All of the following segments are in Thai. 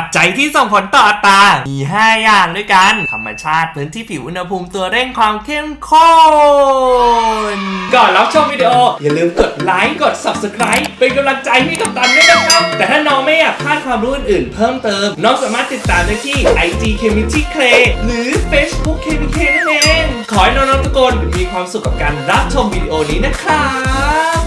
ปัจจัยที่ส่งผลต่ออัตรามี 5 อย่างด้วยกัน ธรรมชาติพื้นที่ผิวอุณหภูมิตัวเร่งความเข้มข้น ก่อนรับชมวิดีโอ อย่าลืมกดไลค์กด subscribe เป็นกำลังใจให้กับตันด้วยนะครับ แต่ถ้าน้องไม่อยากพลาดความรู้อื่นๆเพิ่มเติม น้องสามารถติดตามได้ที่ IG Chemistry Clay หรือ Facebook Chemistry นั่นเอง ขอให้น้องๆทุกคนมีความสุขกับการรับชมวิดีโอนี้นะครับ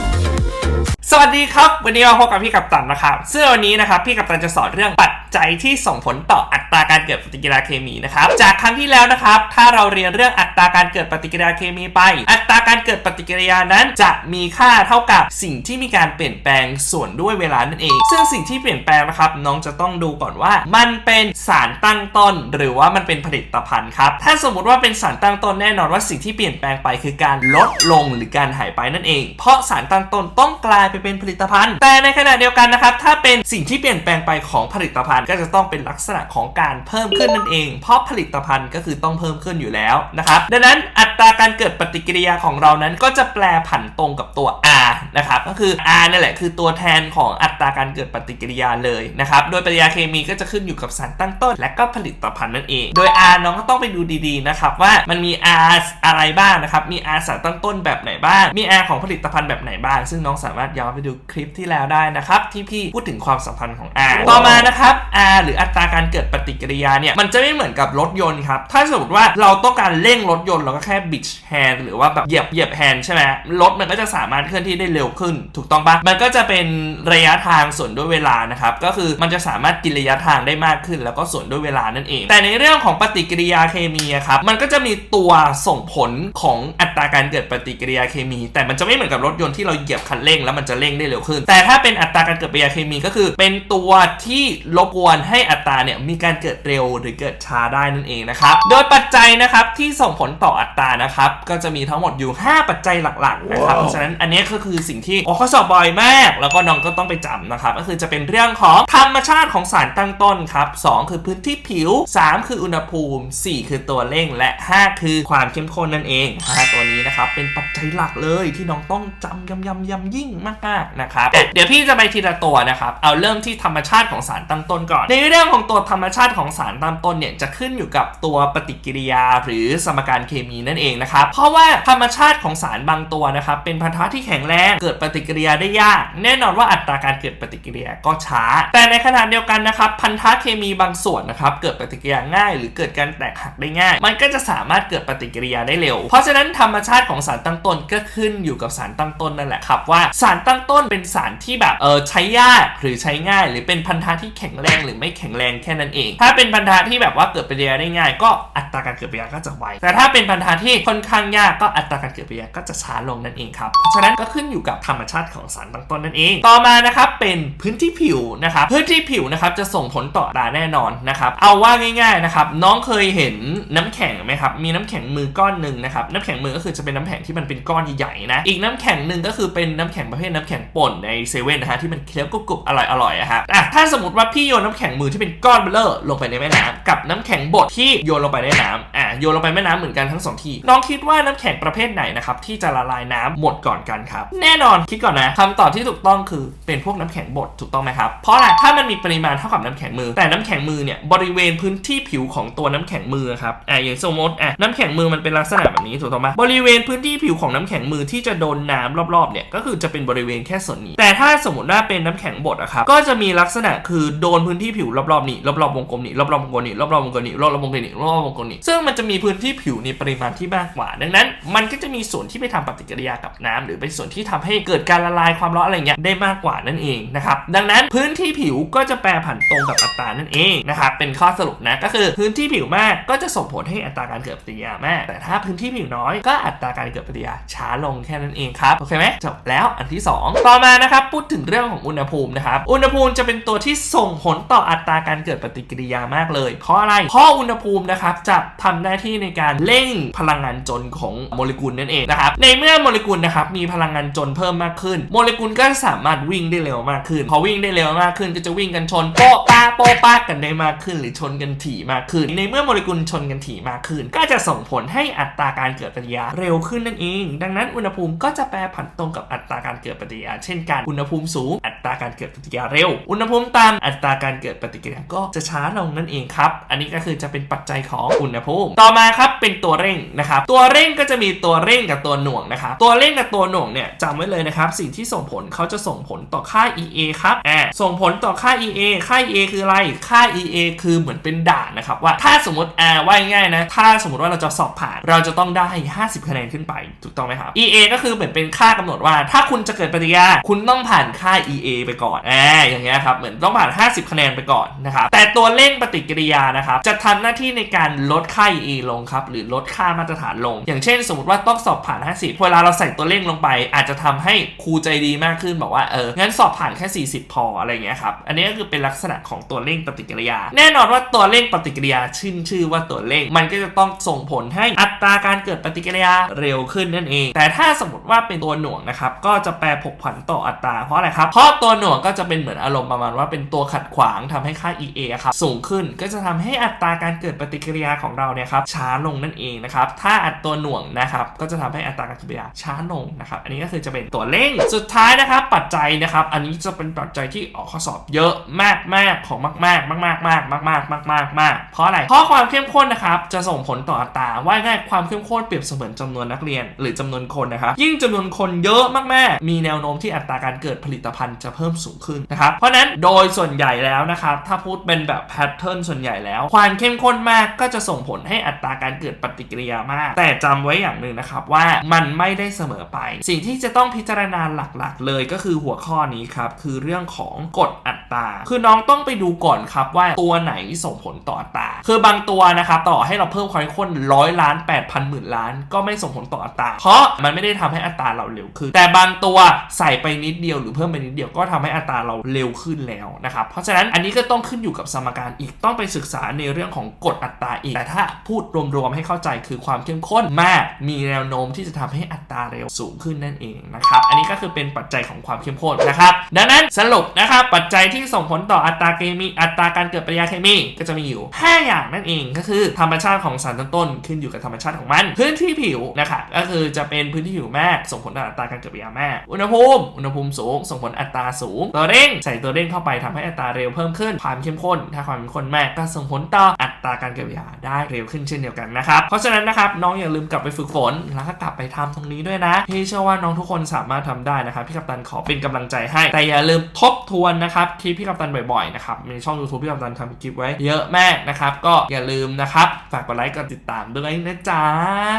สวัสดีครับ วันนี้มาพบกับพี่กัปตันนะครับซึ่งวันนี้นะครับพี่กัปตันจะสอนเรื่องปัจ จัยที่ส่งผลต่ออัตราการเกิดปฏิกิริยาเคมีนะครับ จากครั้งที่แล้วนะครับ ถ้าเราเรียนเรื่องอัตราการเกิดปฏิกิริยาเคมีไป อัตราการเกิดปฏิกิริยานั้นจะมีค่าเท่ากับสิ่งที่มีการเปลี่ยนแปลงส่วนด้วยเวลานั่นเอง ซึ่งสิ่งที่เปลี่ยนแปลงนะครับ น้องจะต้องดูก่อนว่า มันเป็นสารตั้งต้น หรือว่ามันเป็นผลิตภัณฑ์ครับ ถ้าสมมติว่าเป็นสารตั้งต้นแน่นอนว่าสิ่งที่เปลี่ยนแปลงไปคือการลดลงหรือการหายไปนั่นเอง เพราะสารตั้งต้นต้องกลายไปเป็นผลิตภัณฑ์ แต่ในขณะเดียวกันนะครับ ถ้าเป็นสิ่งที่เปลี่ยนแปลงไปของผลิตภัณฑก็จะต้องเป็นลักษณะของการเพิ่มขึ้นนั่นเอง เพราะผลิตภัณฑ์ก็คือต้องเพิ่มขึ้นอยู่แล้วนะครับ ดังนั้นอัตราการเกิดปฏิกิริยาของเรานั้นก็จะแปลผันตรงกับตัว R นะครับ ก็คือ R นั่นแหละคือตัวแทนของอัตราการเกิดปฏิกิริยาเลยนะครับ โดยปฏิกิริยาเคมีก็จะขึ้นอยู่กับสารตั้งต้น และก็ผลิตภัณฑ์นั่นเอง โดย R น้องก็ต้องไปดูดีๆนะครับว่ามันมี R อะไรบ้างนะครับ มี R สารตั้งต้นแบบไหนบ้าง มี R ของผลิตภัณฑ์แบบไหนบ้าง ซึ่งน้องสามารถย้อนไปดูคลิปที่แล้วได้นะครับที่พี่พูดถึงความสัมพันธ์ของ R ต่อมานะครับ R หรืออัตราการเกิดปฏิกิริยาเนี่ยมันจะไม่เหมือนกับรถยนต์ครับ ถ้าสมมติว่าเราต้องการเร่งรถยนต์เราก็แค่บิดแฮนด์หรือว่าแบบเหยียบเหยียบแฮนด์ใช่ไหมรถมันก็จะสามารถเคลื่อนที่ได้เร็วขึ้น ถูกต้องปะมันก็จะเป็นระยะทางส่วนด้วยเวลานะครับก็คือมันจะสามารถกินระยะทางได้มากขึ้น แล้วก็ส่วนด้วยเวลานั่นเอง แต่ในเรื่องของปฏิกิริยาเคมีครับมันก็จะมีตัวส่งผลของอัตราการเกิดปฏิกิริยาเคมี แต่มันจะไม่เหมือนกับรถยนต์ที่เราเหยียบคันเร่งแล้วมันจะเร่งได้เร็วขึ้น แต่ถ้าเป็นอัตราการเกิดปฏิกิริยาเคมีก็คือ เป็นตัวที่รบกวนให้อัตราเนี่ยมีการเกิดเร็วหรือเกิดช้าได้นั่นเองนะครับโดยปัจจัยนะครับที่ส่งผลต่ออัตรานะครับก็จะมีทั้งหมดอยู่ 5 ปัจจัยหลักๆนะครับเพราะฉะนั้นอันนี้ก็คือสิ่งที่โอ้ข้อสอบบ่อยมาก แล้วก็น้องก็ต้องไปจำนะครับก็คือจะเป็นเรื่องของธรรมชาติของสารตั้งต้นครับ2คือพื้นที่ผิว 3 คืออุณหภูมิ 4 คือตัวเร่งและ 5 คือความเข้มข้นนั่นเองห้าตัวนี้นะครับ เป็นปัจจัยหลักเลยที่น้องต้องจำยำยำยำยิ่งมากๆนะครับ เดี๋ยวพี่จะไปทีละตัวนะครับ เอาเริ่มที่ธรรมชาติของสารตั้งต้นก่อน ในเรื่องของตัวธรรมชาติของสารตั้งต้นเนี่ยจะขึ้นอยู่กับตัวปฏิกิริยาหรือสมการเคมีนั่นเองนะครับ เพราะว่าธรรมชาติของสารบางตัวนะครับเป็นพันธะที่แข็งแรงเกิดปฏิกิริยาได้ยาก แน่นอนว่าอัตราการเกิดปฏิกิริยาก็ช้า แต่ในขณะเดียวกันนะครับพันธะเคมีบางส่วนนะครับเกิดปฏิกิริยาง่าย หรือเกิดการแตกหักได้ง่าย มันก็จะสามารถเกิดปฏิกิริยาได้เร็ว เพราะฉะนั้นธรรมมชาติของสารตั้งต้นก็ขึ้นอยู่กับสารตั้งต้นนั่นแหละครับว่าสารตั้งต้นเป็นสารที่แบบเออใช้ยากหรือใช้ง่าย หรือเป็นพันธะที่แข็งแรงหรือไม่แข็งแรงแค่นั้นเอง ถ้าเป็นพันธะที่แบบว่าเกิดปฏิกิริยาได้ง่าย ก็อัตราการเกิดปฏิกิริยาก็จะไวแต่ถ้าเป็นพันธะที่ค่อนข้างยากก็อัตราการเกิดปฏิกิริยาก็จะช้าลงนั่นเองครับเพราะฉะนั้นก็ขึ้นอยู่กับธรรมชาติของสารตั้งต้นนั่นเอง ต่อมานะครับเป็นพื้นที่ผิวนะครับพื้นที่ผิวนะครับจะส่งผลต่อตาแน่นอนนะครับเอาว่าง่ายๆนะครับน้องเคยเห็นน้ำแข็งไหมครับมีน้ำแข็งมือก้อนหนึ่งนะครับน้ำแข็งมือก็คือจะเป็นน้ำแข็งที่มันเป็นก้อนใหญ่ๆนะ อีกน้ำแข็งหนึ่งก็คือเป็นน้ำแข็งประเภทน้ำแข็งป่นในเซเว่นนะฮะที่มันเคี้ยวกรุบๆอร่อยๆอะฮะอะถ้าสมมติว่าพี่โยนน้ำแข็งมือที่เป็นก้อนเบลเลอร์ลงไปในแม่น้ำกับน้ำแข็งบดที่โยนลงไปในน้ำอะโยนลงไปแม่น้ำเหมือนกันทั้งสองที่น้องคิดว่าน้ำแข็งประเภทไหนนะครับที่จะละลายน้ำหมดก่อนกันครับแน่นอนคิดก่อนนะคำตอบที่ถูกต้องคือเป็นพวกน้ำแข็งบดถูกต้องไหมครับเพราะอะไรถ้ามันมีปริมาณเท่ากับน้ำแข็งมือ แต่น้ำแข็งมือเนี่ยบริเวณพื้นที่ผิวของตัวน้ำแข็งมือครับอะอย่างสมมติอะน้ำแข็งมือมันเป็นลักษณะแบบนี้ถูกต้องไหมบริริเวณพื้นที่ผิวของน้ำแข็งมือที่จะโดนน้ำรอบๆเนี่ยก็คือจะเป็นบริเวณแค่ส่วนนี้ แต่ถ้าสมมติว่าเป็นน้ำแข็งบดอะครับก็จะมีลักษณะคือโดนพื้นที่ผิวรอบๆนี้รอบๆวงกลมนี้รอบๆวงกลมนี้รอบๆวงกลมนี้รอบๆวงกลมนี้รอบๆวงกลมนี้ซึ่งมันจะมีพื้นที่ผิวในปริมาณที่มากกว่า ดังนั้น มันก็จะมีส่วนที่ไปทำปฏิกิริยากับน้ำหรือเป็นส่วนที่ทำให้เกิดการละลายความร้อนอะไรเงี้ยได้มากกว่านั่นเองนะครับดังนั้นพื้นที่ผิวก็จะแปรผันตรงกับอัตรานั่นเองนะครับเป็นข้อสรุปนะก็คือพื้นที่ผิวมากก็จะส่งผลให้อัตราการเกิดปฏิกิริยามาก แต่ถ้าพื้นที่ผิวน้อยก็อัตราการเกิดปฏิกิริยาช้าลงแค่นั้นเองครับโอเคไหมจบแล้วอันที่ 2 ต่อมานะครับพูดถึงเรื่องของอุณหภูมินะครับอุณหภูมิจะเป็นตัวที่ส่งผลต่ออัตราการเกิดปฏิกิริยามากเลย เพราะอะไรเพราะอุณหภูมินะครับจะทำหน้าที่ในการเร่งพลังงานจนของโมเลกุลนั่นเองนะครับในเมื่อโมเลกุลนะครับมีพลังงานจนเพิ่มมากขึ้น โมเลกุลก็สามารถวิ่งได้เร็วมากขึ้น พอวิ่งได้เร็วมากขึ้นก็จะวิ่งกันชนโป๊ะป้าโป๊ะป้ากันได้มากขึ้น หรือชนกันถี่มากขึ้น ในเมื่อโมเลกุลชนกันถี่มากขึ้น ก็จะส่งผลให้อัตราการเกิดปฏิกิริยาเร็วขึ้นนั่นเอง ดังนั้นอุณหภูมิก็จะแปรผันตรงกับอัตราการเกิดปฏิกิริยา เช่นกัน อุณหภูมิสูง อัตราการเกิดปฏิกิริยาเร็ว อุณหภูมิต่ำอัตราการเกิดปฏิกิริยาก็จะช้าลงนั่นเองครับ อันนี้ก็คือจะเป็นปัจจัยของอุณหภูมิ ต่อมาครับเป็นตัวเร่งนะครับ ตัวเร่งก็จะมีตัวเร่งกับตัวหน่วงนะครับ ตัวเร่งกับตัวหน่วงเนี่ยจำไว้เลยนะครับ สิ่งที่ส่งผลเขาจะส่งผลต่อค่า EA ครับอ่าส่งผลต่อค่า EA ค่า EA คืออะไร ค่า EA คือเหมือนเป็นด่านนะครับว่า ถ้าสมมติอ่าว่าง่ายนะ ถ้าสมมติว่าเราจะสอบผ่าน เราจะต้องได้ 50คะแนนขึ้นไปถูกต้องไหมครับ EA ก็คือเหมือนเป็นค่ากำหนดว่า ถ้าคุณจะเกิดปฏิกิริยาคุณต้องผ่านค่า EA ไปก่อนอ่าอย่างเงี้ยครับเหมือนต้องผ่าน 50 คะแนนไปก่อนนะครับแต่ตัวเร่งปฏิกิริยานะครับจะทำหน้าที่ในการลดค่า EA ลงครับหรือลดค่ามาตรฐานลง อย่างเช่น สมมติว่าต้องสอบผ่าน 50 เวลาเราใส่ตัวเร่งลงไป อาจจะทำให้ครูใจดีมากขึ้นบอกว่าเอองั้นสอบผ่านแค่ 40 พออะไรเงี้ยครับอันนี้ก็คือเป็นลักษณะของตัวเร่งปฏิกิริยา แน่นอนว่าตัวเร่งปฏิกิริยาชื่นชื่อว่าตัวเร่งมันก็จะต้องส่งผลให้อัตราการเกิดปฏิกิริยาเร็วขึ้นนั่นเอง แต่ถ้าสมมติว่าเป็นตัวหน่วงนะครับก็จะแปรผกผันต่ออัตราเพราะอะไรครับเพราะตัวหน่วงก็จะเป็นเหมือนอารมณ์ประมาณว่าเป็นตัวขัดขวางทำให้ค่า EA ครับสูงขึ้นก็จะทำให้อัตราการเกิดปฏิกิริยาของเราเนี่ยครับช้าลงนั่นเองนะครับถ้าอัตตัวหน่วงนะครับก็จะทำให้อัตราการเกิดปฏิกิริยาช้าลงนะครับอันนี้ก็คือจะเป็นตัวเร่งสุดท้ายนะครับปัจจัยนะครับอันนี้จะเป็นปัจจัยที่ออกข้อสอบเยอะมากมากของมากมากมากมากมากมากมากมากมากมากเพราะอะไรเพราะความเข้มข้นนะครับจะส่งผลต่ออัตราว่าง่ายความเข้มข้นเปรียบเสมือนจำนวนนักเรียนหรือจำนวนคนนะครับยิ่งจำนวนคนเยอะมากๆ มีแนวโน้มที่อัตราการเกิดผลิตภัณฑ์จะเพิ่มสูงขึ้นนะครับเพราะนั้นโดยส่วนใหญ่แล้วนะครับถ้าพูดเป็นแบบแพทเทิร์นส่วนใหญ่แล้ว ความเข้มข้นมากก็จะส่งผลให้อัตราการเกิดปฏิกิริยามาก แต่จำไว้อย่างหนึ่งนะครับว่ามันไม่ได้เสมอไป สิ่งที่จะต้องพิจารณาหลักๆ เลยก็คือหัวข้อนี้ครับคือเรื่องของกฎอัตรา คือน้องต้องไปดูก่อนครับว่าตัวไหนส่งผลต่ออัตราคือบางตัวนะครับต่อให้เราเพิ่มความเข้มข้นร้อยล้าน8 0 0 0หมื่นล้านก็ไม่ส่งผลต่ออัตรา เพราะมันไม่ได้ทำให้อัตราเราเร็วขึ้น แต่บางตัวใส่ไปนิดเดียวหรือเพิ่มไปนิดเดียวก็ทำให้อัตราเราเร็วขึ้นแล้วนะครับ เพราะฉะนั้นอันนี้ก็ต้องขึ้นอยู่กับสมการอีกต้องไปศึกษาในเรื่องของกฎอัตราอีก แต่ถ้าพูดรวมๆให้เข้าใจคือความเข้มข้นมาก มีแนวโน้มที่จะทำให้อัตราเร็วสูงขึ้นนั่นเองนะครับ อันนี้ก็คือเป็นปัจจัยของความเข้มข้นนะครับ ดังนั้นสรุปนะครับปัจจัยที่ส่งผลต่ออัตราเคมี อัตราการเกิดปฏิกิริยาเคมีก็จะมีอยู่ 5 อย่างนั่นเองก็คือธรรมชาติของสารตั้งต้น ขึ้นอยู่กับธรรมชาติของมัน พื้นที่ผิวนะครับก็คือจะเป็นพื้นที่ผิวมากส่งผลต่ออัตราการเกิดปฏิกิริยามากอุณหภูมิ อุณหภูมิสูง ส่งผลอัตราสูง ตัวเร่ง ใส่ตัวเร่งเข้าไปทำให้อัตราเร็วเพิ่มขึ้นความเข้มข้น ถ้าความเข้มข้นมากก็ส่งผลต่ออั ตราการเกิดปฏิกิริยาได้เร็วขึ้นเช่นเดียวกันนะครับ เพราะฉะนั้นนะครับน้องอย่าลืมกลับไปฝึกฝนแล้วก็กลับไปทำตรงนี้ด้วยนะพี่เชื่อว่าน้องทุกคนสามารถทำได้นะครับพี่กัปตันขอเป็นกำลังใจให้ แต่อย่าลืมทบทวนนะครับคลิปพี่กัปตันบ่อยๆนะครับมีช่อง YouTube พี่กัปตันทำคลิปไว้เยอะมากนะครับก็อย่าลืมนะครับฝากกดไลค์กดติดตามด้วยนะจ๊ะ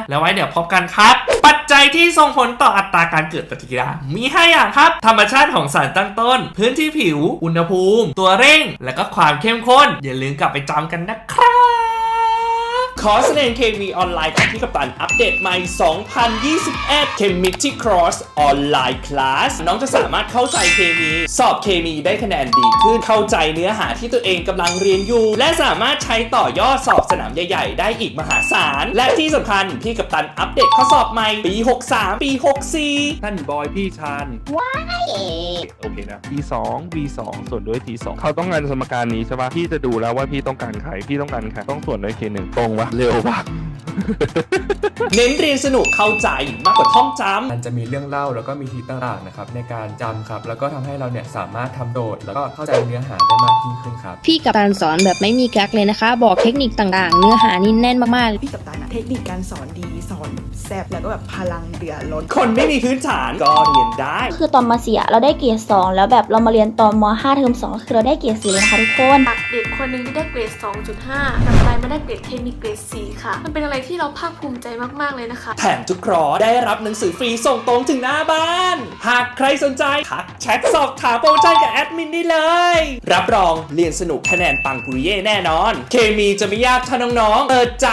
แล้วไว้เดี๋ยวพบกันครับ ปัจจัยที่ส่งผลต่ออัตราการเกิดปฏิกิริยามี 5 อย่างครับ ธรรมชาติของสารตั้งต้น พื้นที่ผิว อุณหภูมิ ตัวเร่ง และก็ความเข้มข้น อย่าลืมกลับไปจำกันนะครับ Bye. คอร์สเรียน KV ออนไลน์ของพี่กัปตันอัปเดตใหม่ 2021 Chemistry Cross ออนไลน์คลาสน้องจะสามารถเข้าใจเคมีสอบเคมีได้คะแนนดีขึ้น เข้าใจเนื้อหาที่ตัวเองกำลังเรียนอยู่ และสามารถใช้ต่อยอดสอบสนามใหญ่ๆ ได้อีกมหาศาล และที่สำคัญพี่กัปตันอัปเดตข้อสอบใหม่ ปี 63 ปี 64 ท่านบอยพี่ชาญโอเคนะ P2 B2 ส่วนด้วย T2 เขาต้องการสมการนี้ใช่ปะพี่จะดูแล้วว่าพี่ต้องการใครพี่ต้องการใครต้องส่วนด้วย K1 ตรงปะเร็วปะเน้นเรียนสนุกเข้าใจมากกว่าท่องจำมันจะมีเรื่องเล่าแล้วก็มีทีต่างๆนะครับในการจำครับ แล้วก็ทำให้เราเนี่ยสามารถทำโดด แล้วก็เข้าใจเนื้อหาได้มากยิ่งขึ้นครับ พี่กับการสอนแบบไม่มีกักเลยนะคะ บอกเทคนิคต่างๆ เนื้อหานี่แน่นมากๆ พี่กับตันอะเทคนิคการสอนดีสอน แซบแล้วก็แบบพลังเดือดล้นคนไม่มีพื้นฐานก็เรียนได้ คือตอนมาเสียเราได้เกรด2แล้วแบบเรามาเรียนตอนม5เทอม2คือเราได้เกรด4เลยนะคะทุกคนจากเด็กคนหนึ่งที่ได้เกรด 2.5กลับกลายมาได้เกรดเคมีเกรด4ค่ะ มันเป็นอะไรที่เราภาคภูมิใจมากๆเลยนะคะ แถมทุกครอได้รับหนังสือฟรีส่งตรงถึงหน้าบ้าน หากใครสนใจทักแชทสอบถามโปรโมชั่นกับแอดมินได้เลย รับรองเรียนสนุกคะแนนปังปุริเย่แน่นอน เคมีจะไม่ยากถ้าน้องๆเปิดใจ